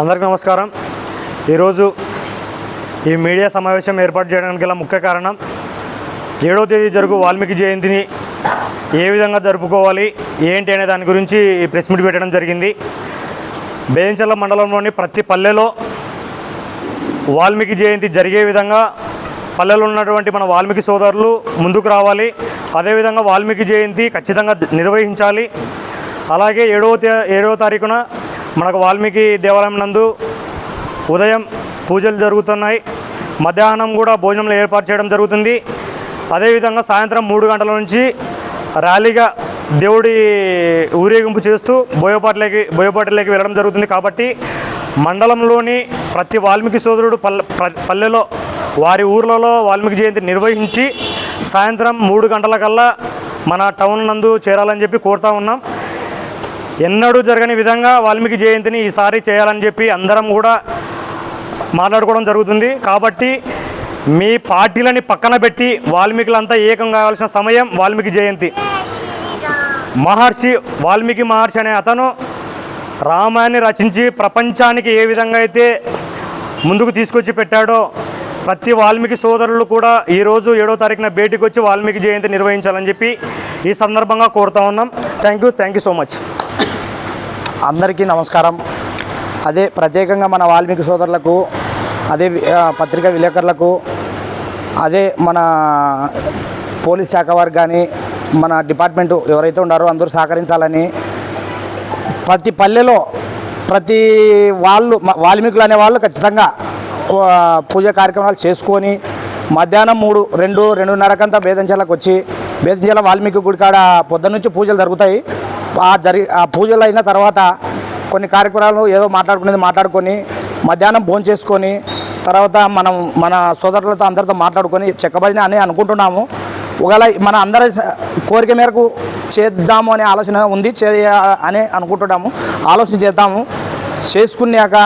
అందరికీ నమస్కారం. ఈరోజు ఈ మీడియా సమావేశం ఏర్పాటు చేయడానికి గల ముఖ్య కారణం ఏడవ తేదీ జరుగు వాల్మీకి జయంతిని ఏ విధంగా జరుపుకోవాలి ఏంటి అనే దాని గురించి ఈ ప్రెస్ మీట్ పెట్టడం జరిగింది. బేదంచెల్ల మండలంలోని ప్రతి పల్లెలో వాల్మీకి జయంతి జరిగే విధంగా పల్లెలో ఉన్నటువంటి మన వాల్మీకి సోదరులు ముందుకు రావాలి. అదేవిధంగా వాల్మీకి జయంతి ఖచ్చితంగా నిర్వహించాలి. అలాగే ఏడవ తే ఏడవ తారీఖున మనకు వాల్మీకి దేవాలయం నందు ఉదయం పూజలు జరుగుతున్నాయి. మధ్యాహ్నం కూడా భోజనంలో ఏర్పాటు చేయడం జరుగుతుంది. అదేవిధంగా సాయంత్రం మూడు గంటల నుంచి ర్యాలీగా దేవుడి ఊరేగింపు చేస్తూ బోయపాట్లకి బోయపాట్లకి వెళ్ళడం జరుగుతుంది కాబట్టి మండలంలోని ప్రతి వాల్మీకి సోదరుడు పల్లె పల్లెలో వారి ఊర్లలో వాల్మీకి జయంతి నిర్వహించి సాయంత్రం మూడు గంటలకల్లా మన టౌన్ నందు చేరాలని చెప్పి కోరుతా ఉన్నాం. ఎన్నడూ జరగని విధంగా వాల్మీకి జయంతిని ఈసారి చేయాలని చెప్పి అందరం కూడా మాట్లాడుకోవడం జరుగుతుంది. కాబట్టి మీ పార్టీలని పక్కన పెట్టి వాల్మీకులంతా ఏకం కావాల్సిన సమయం వాల్మీకి జయంతి. మహర్షి వాల్మీకి మహర్షి అనే అతను రామాయణాన్ని రచించి ప్రపంచానికి ఏ విధంగా అయితే ముందుకు తీసుకొచ్చి పెట్టాడో ప్రతి వాల్మీకి సోదరులు కూడా ఈరోజు ఏడో తారీఖున భేటీకి వచ్చి వాల్మీకి జయంతి నిర్వహించాలని చెప్పి ఈ సందర్భంగా కోరుతా ఉన్నాం. Thank you thank you so much. అందరికీ నమస్కారం. అదే ప్రత్యేకంగా మన వాల్మీకి సోదరులకు అదే వి- పత్రికా విలేకరులకు అదే మన పోలీస్ శాఖ వారికి కానీ మన డిపార్ట్మెంట్ ఎవరైతే ఉన్నారో అందరూ సహకరించాలని ప్రతి పల్లెలో ప్రతి వాళ్ళు వాల్మీకులు అనే వాళ్ళు ఖచ్చితంగా పూజ కార్యక్రమాలు చేసుకొని మధ్యాహ్నం మూడు రెండు రెండున్నరకంతా బేదంచెలకు వచ్చి బేదంచెల వాల్మీకి గుడి కాడ పొద్దున్న నుంచి పూజలు జరుగుతాయి. ఆ జరి ఆ పూజలు అయిన తర్వాత కొన్ని కార్యక్రమాలు ఏదో మాట్లాడుకునేది మాట్లాడుకొని మధ్యాహ్నం భోజనం చేసుకొని తర్వాత మనం మన సోదరులతో అందరితో మాట్లాడుకొని చెక్కబడిన అని అనుకుంటున్నాము. ఒకవేళ మన అందరి కోరిక మేరకు చేద్దాము అనే ఆలోచన ఉంది చే అని అనుకుంటున్నాము. ఆలోచన చేద్దాము. చేసుకున్నాక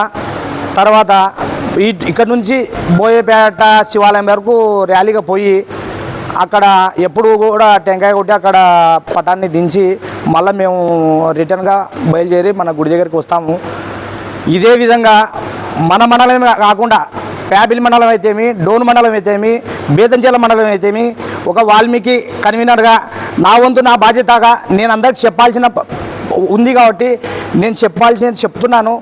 తర్వాత ఈ ఇక్కడ నుంచి బోయపేట శివాలయం వరకు ర్యాలీగా పోయి అక్కడ ఎప్పుడు కూడా టెంకాయ కొట్టి అక్కడ పటాన్ని దించి మళ్ళీ మేము రిటర్న్గా బయలుదేరి మన గుడి దగ్గరికి వస్తాము. ఇదే విధంగా మన మండలమే కాకుండా ప్యాబిల్ మండలం అయితేమి డోన్ మండలం అయితేమి బీతంచేల మండలం అయితేమి ఒక వాల్మీకి కన్వీనర్గా నా వంతు నా బాధ్యతగా నేను అందరికి చెప్పాల్సిన ఉంది కాబట్టి నేను చెప్పాల్సింది చెప్తున్నాను.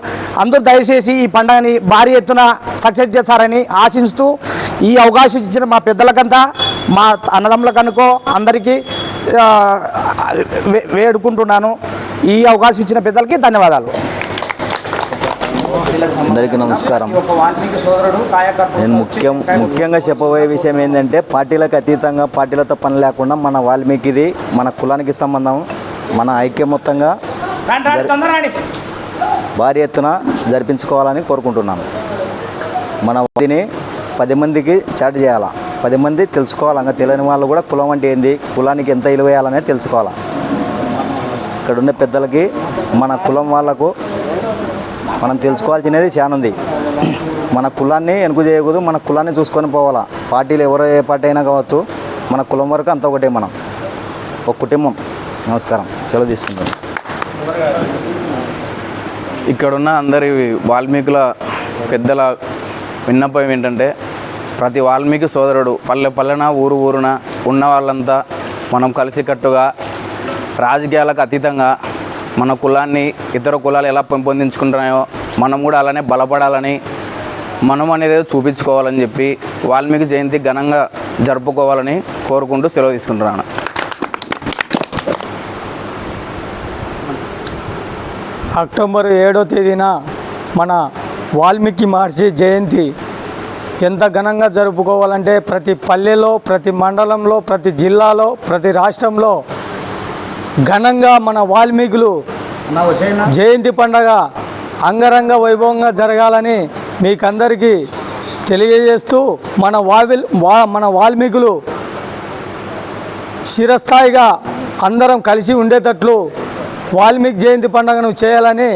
అందరూ దయచేసి ఈ పండుగని భారీ ఎత్తున సక్సెస్ చేస్తారని ఆశిస్తూ ఈ అవకాశం ఇచ్చిన మా పెద్దలకంతా మా అన్నదమ్ములకనుకో అందరికీ వేడుకుంటున్నాను. ఈ అవకాశం ఇచ్చిన పెద్దలకి ధన్యవాదాలు. అందరికీ నమస్కారం. నేను ముఖ్యం ముఖ్యంగా చెప్పబోయే విషయం ఏంటంటే పార్టీలకు అతీతంగా పార్టీలతో పని లేకుండా మన వాల్మీకిది మన కులానికి సంబంధం మన ఐక్యమత్తంగా భారీ ఎత్తున జరిపించుకోవాలని కోరుకుంటున్నాను. మన వాదిని పది మందికి చాటు చేయాలా? పది మంది తెలుసుకోవాలి. ఇంకా తెలియని వాళ్ళు కూడా కులం అంటే ఏంది? కులానికి ఎంత విలువ తెలుసుకోవాలి? ఇక్కడ ఉన్న పెద్దలకి మన కులం వాళ్ళకు మనం తెలుసుకోవాల్సినది చాలా ఉంది. మన కులాన్ని వెనుక చేయకూడదు మన కులాన్ని చూసుకొని పోవాలా. పార్టీలు ఎవరు ఏ పార్టీ అయినా కావచ్చు మన కులం వరకు అంత ఒకటే మనం. ఒక కుటుంబం. నమస్కారం. చలో తీసుకుంటాం ఇక్కడున్న అందరి వాల్మీకుల పెద్దల విన్నపం ఏంటంటే ప్రతి వాల్మీకి సోదరుడు పల్లె పల్లెన ఊరు ఊరున ఉన్న వాళ్ళంతా మనం కలిసికట్టుగా రాజకీయాలకు అతీతంగా మన కులాన్ని ఇతర కులాలు ఎలా పెంపొందించుకుంటున్నాయో మనం కూడా అలానే బలపడాలని మనం అనేది చూపించుకోవాలని చెప్పి వాల్మీకి జయంతి ఘనంగా జరుపుకోవాలని కోరుకుంటూ సెలవు తీసుకుంటున్నాను. అక్టోబర్ ఏడో తేదీన మన వాల్మీకి మహర్షి జయంతి ఎంత ఘనంగా జరుపుకోవాలంటే ప్రతి పల్లెలో ప్రతి మండలంలో ప్రతి జిల్లాలో ప్రతి రాష్ట్రంలో ఘనంగా మన వాల్మీకులు జయంతి పండగ అంగరంగ వైభవంగా జరగాలని మీకందరికీ తెలియజేస్తూ మన వావిల్ వా మన వాల్మీకులు చిరస్థాయిగా అందరం కలిసి ఉండేటట్లు వాల్మీకి జయంతి పండుగను చేయాలని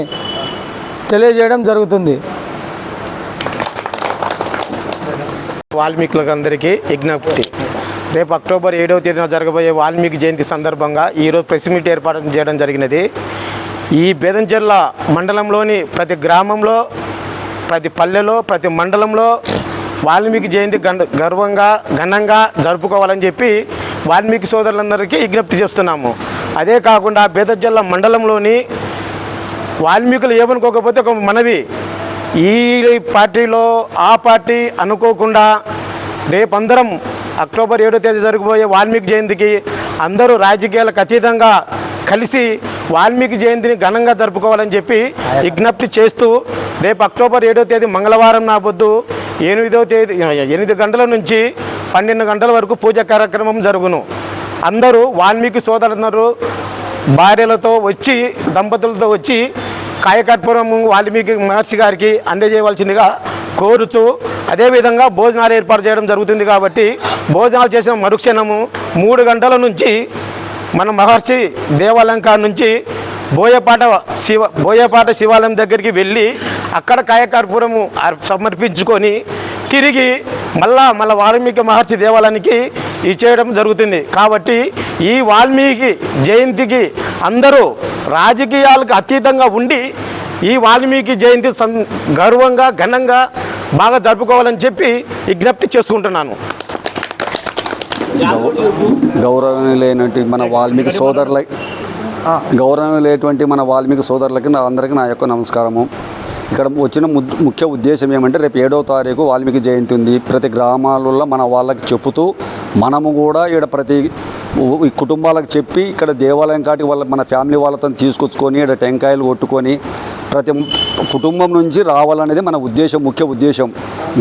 తెలియజేయడం జరుగుతుంది. వాల్మీకులకు అందరికీ విజ్ఞప్తి రేపు అక్టోబర్ ఏడవ తేదీన జరగబోయే వాల్మీకి జయంతి సందర్భంగా ఈరోజు ప్రెస్ మీట్ ఏర్పాటు చేయడం జరిగినది. ఈ బేదంచెర్ల మండలంలోని ప్రతి గ్రామంలో ప్రతి పల్లెలో ప్రతి మండలంలో వాల్మీకి జయంతి గం గర్వంగా ఘనంగా జరుపుకోవాలని చెప్పి వాల్మీకి సోదరులందరికీ విజ్ఞప్తి చేస్తున్నాము. అదే కాకుండా బేదజల్ల మండలంలోని వాల్మీకులు ఏమనుకోకపోతే ఒక మనవి ఈ పార్టీలో ఆ పార్టీ అనుకోకుండా రేపందరం అక్టోబర్ ఏడో తేదీ జరగబోయే వాల్మీకి జయంతికి అందరూ రాజకీయాలకు అతీతంగా కలిసి వాల్మీకి జయంతిని ఘనంగా జరుపుకోవాలని చెప్పి విజ్ఞప్తి చేస్తూ రేపు అక్టోబర్ ఏడో తేదీ మంగళవారం నా పొద్దు ఎనిమిదో తేదీ ఎనిమిది గంటల నుంచి పన్నెండు గంటల వరకు పూజ కార్యక్రమం జరుగును. అందరూ వాల్మీకి సోదరులందరూ భార్యలతో వచ్చి దంపతులతో వచ్చి కాయకర్పూరం వాల్మీకి మహర్షి గారికి అందజేయవలసిందిగా కోరుతూ అదేవిధంగా భోజనాలు ఏర్పాటు చేయడం జరుగుతుంది కాబట్టి భోజనాలు చేసిన మరుక్షణము మూడు గంటల నుంచి మన మహర్షి దేవాలంకార నుంచి బోయపాట శివ బోయపాట శివాలయం దగ్గరికి వెళ్ళి అక్కడ కాయకర్పూరము సమర్పించుకొని తిరిగి మళ్ళా మళ్ళీ వాల్మీకి మహర్షి దేవాలయానికి ఇచ్చేయడం జరుగుతుంది. కాబట్టి ఈ వాల్మీకి జయంతికి అందరూ రాజకీయాలకు అతీతంగా ఉండి ఈ వాల్మీకి జయంతి సం గర్వంగా ఘనంగా బాగా జరుపుకోవాలని చెప్పి విజ్ఞప్తి చేసుకుంటున్నాను. గౌరవనీయులైనటువంటి మన వాల్మీకి సోదరుల లేటువంటి మన వాల్మీకి సోదరులకి నా అందరికీ నా యొక్క నమస్కారము. ఇక్కడ వచ్చిన ముఖ్య ఉద్దేశం ఏమంటే రేపు ఏడవ తారీఖు వాల్మీకి జయంతి ఉంది. ప్రతి గ్రామాలలో మన వాళ్ళకి చెప్పుతూ మనము కూడా ఇక్కడ ప్రతి ఈ కుటుంబాలకు చెప్పి ఇక్కడ దేవాలయం కాటి వాళ్ళ మన ఫ్యామిలీ వాళ్ళతో తీసుకొచ్చుకొని ఇక్కడ టెంకాయలు కొట్టుకొని ప్రతి కుటుంబం నుంచి రావాలనేది మన ఉద్దేశం ముఖ్య ఉద్దేశం.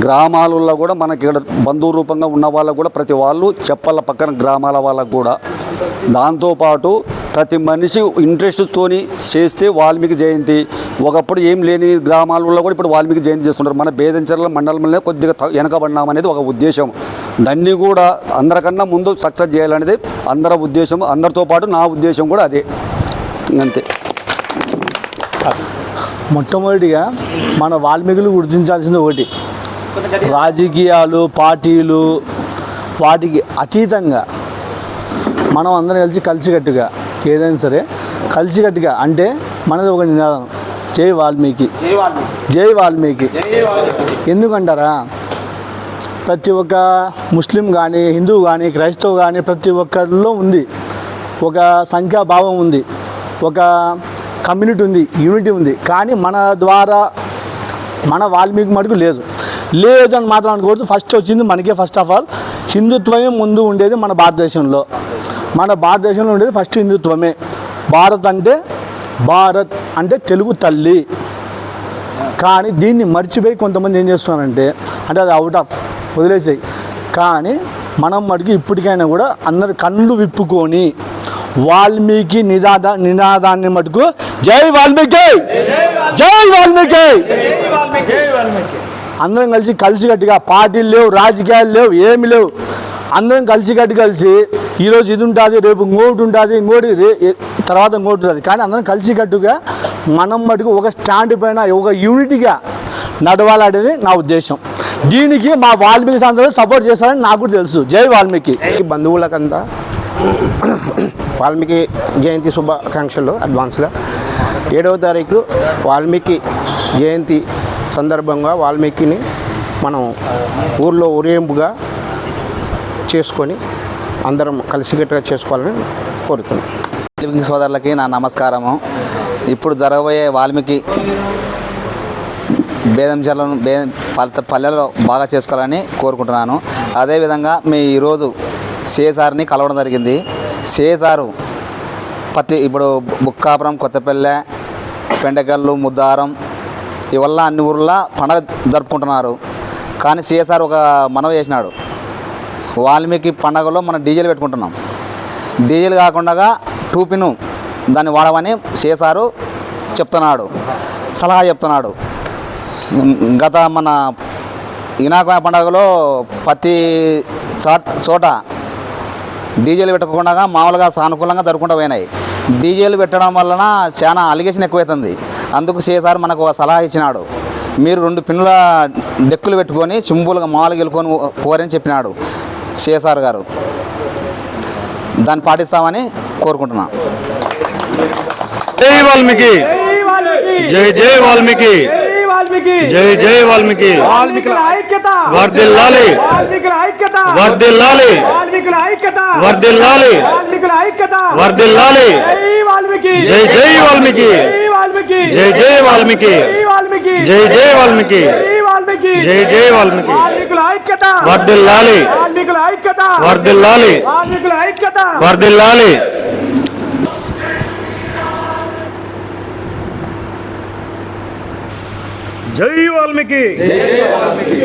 గ్రామాలలో కూడా మనకి ఇక్కడ బంధువు రూపంగా ఉన్న వాళ్ళకు కూడా ప్రతి వాళ్ళు చెప్పాల పక్కన గ్రామాల వాళ్ళకు కూడా. దాంతోపాటు ప్రతి మనిషి ఇంట్రెస్ట్తోని చేస్తే వాల్మీకి జయంతి. ఒకప్పుడు ఏం లేని గ్రామాలలో కూడా ఇప్పుడు వాల్మీకి జయంతి చేస్తుంటారు. మన బేదంచర్ల మండలంలో కొద్దిగా వెనకబడినామనేది వెనకబడినాం అనేది ఒక ఉద్దేశం. దాన్ని కూడా అందరికన్నా ముందు సక్సెస్ చేయాలనేది అందరి ఉద్దేశం. అందరితో పాటు నా ఉద్దేశం కూడా అదే. అంతే. మొట్టమొదటిగా మన వాల్మీకులు గుర్తించాల్సింది ఒకటి. రాజకీయాలు పార్టీలు వాటికి అతీతంగా మనం అందరం కలిసి కలిసికట్టుగా ఏదైనా సరే కలిసికట్టుగా అంటే మనది ఒక నినాదం. జై వాల్మీకి. జై వాల్మీకి. ఎందుకంటారా? ప్రతి ఒక్క ముస్లిం కానీ హిందూ కానీ క్రైస్తవ్ కానీ ప్రతి ఒక్కరిలో ఉంది. ఒక సంఖ్యాభావం ఉంది. ఒక కమ్యూనిటీ ఉంది యూనిటీ ఉంది. కానీ మన ద్వారా మన వాల్మీకి మటుకు లేదు. లేదు అని మాత్రం అనుకోవద్దు. ఫస్ట్ వచ్చింది మనకే ఫస్ట్ ఆఫ్ ఆల్. హిందుత్వమే ముందు ఉండేది మన భారతదేశంలో. మన భారతదేశంలో ఉండేది ఫస్ట్ హిందుత్వమే. భారత్ అంటే భారత్ అంటే తెలుగు తల్లి. కానీ దీన్ని మర్చిపోయి కొంతమంది ఏం చేస్తున్నారంటే అంటే అది అవుట్ ఆఫ్ వదిలేసాయి. కానీ మనం మటుకు ఇప్పటికైనా కూడా అందరు కళ్ళు విప్పుకొని వాల్మీకి నినాద నినాదాన్ని మటుకు జై వాల్మీకి! జై వాల్మీకి! అందరం కలిసి కలిసికట్టుగా పార్టీలు లేవు రాజకీయాలు లేవు ఏమి లేవు. అందరం కలిసి కట్టి కలిసి ఈరోజు ఇది ఉంటుంది రేపు ఇంకోటి ఉంటుంది ఇంకోటి తర్వాత ఇంకోటి ఉంటుంది. కానీ అందరం కలిసి కట్టుగా మనం మటుకు ఒక స్టాండ్ పైన ఒక యూనిటీగా నడవాలనేది నా ఉద్దేశం. దీనికి మా వాల్మీకి అందరూ సపోర్ట్ చేస్తారని నాకు కూడా తెలుసు. జై వాల్మీకి. ఈ బంధువులకంతా. వాల్మీకి జయంతి శుభాకాంక్షలు అడ్వాన్స్గా. ఏడవ తారీఖు వాల్మీకి జయంతి సందర్భంగా వాల్మీకిని మనం ఊర్లో ఊరేంపుగా చేసుకొని అందరం కలిసికట్టుగా చేసుకోవాలని కోరుతున్నాం. వాల్మీకి సోదరులకి నా నమస్కారము. ఇప్పుడు జరగబోయే వాల్మీకి బేదం చెల్లను బే పల్లె పల్లెలో బాగా చేసుకోవాలని కోరుకుంటున్నాను. అదేవిధంగా మీ ఈరోజు సిఎస్ఆర్ని కలవడం జరిగింది. సిఎస్ఆర్ ప్రతి ఇప్పుడు బుక్కాపురం కొత్తపల్లె పెండగల్లు ముద్దారం ఇవల్ల అన్ని ఊర్ల పండగ జరుపుకుంటున్నారు. కానీ సిఎస్ఆర్ ఒక మనవి చేసినాడు. వాల్మీకి పండగలో మనం డీజేలు పెట్టుకుంటున్నాం. డీజిల్ కాకుండా టూపిను దాన్ని వాడమని చేశారు చెప్తున్నాడు సలహా చెప్తున్నాడు. గత మన ఇనాక పండగలో ప్రతి చోట డీజేలు పెట్టకుండా మామూలుగా సానుకూలంగా జరుపుకుంటూ పోయినాయి. డీజేలు పెట్టడం వలన చాలా అలిగేషన్ ఎక్కువైతుంది. అందుకు చేసారు మనకు ఒక సలహా ఇచ్చినాడు. మీరు రెండు పిన్నుల డెక్కులు పెట్టుకొని సింపుల్గా మామూలుగా వెళ్ళుకొని పోరని చెప్పినాడు. సిఎస్ఆర్ గారు. దాన్ని పాటిస్తామని కోరుకుంటున్నాను జై వాల్మీకి. జై జై వాల్మీకి. జై జై వాల్మీకి. వర్దిల్లాలి వర్దిల్లాలి వర్దిల్లాలి వర్దిల్లాలి ఐక్యత జై వాల్మీకి. జై జై వాల్మీకి. జై జై వాల్మీకి. జై జై వాల్మీకి. జై జై వాల్మీకి. ఐక్యత. వర్ధిల్లాలి. వాల్మీకుల ఐక్యత. వర్ధిల్లాలి. వాల్మీకుల ఐక్యత. వర్ధిల్లాలి. జై వాల్మీకి.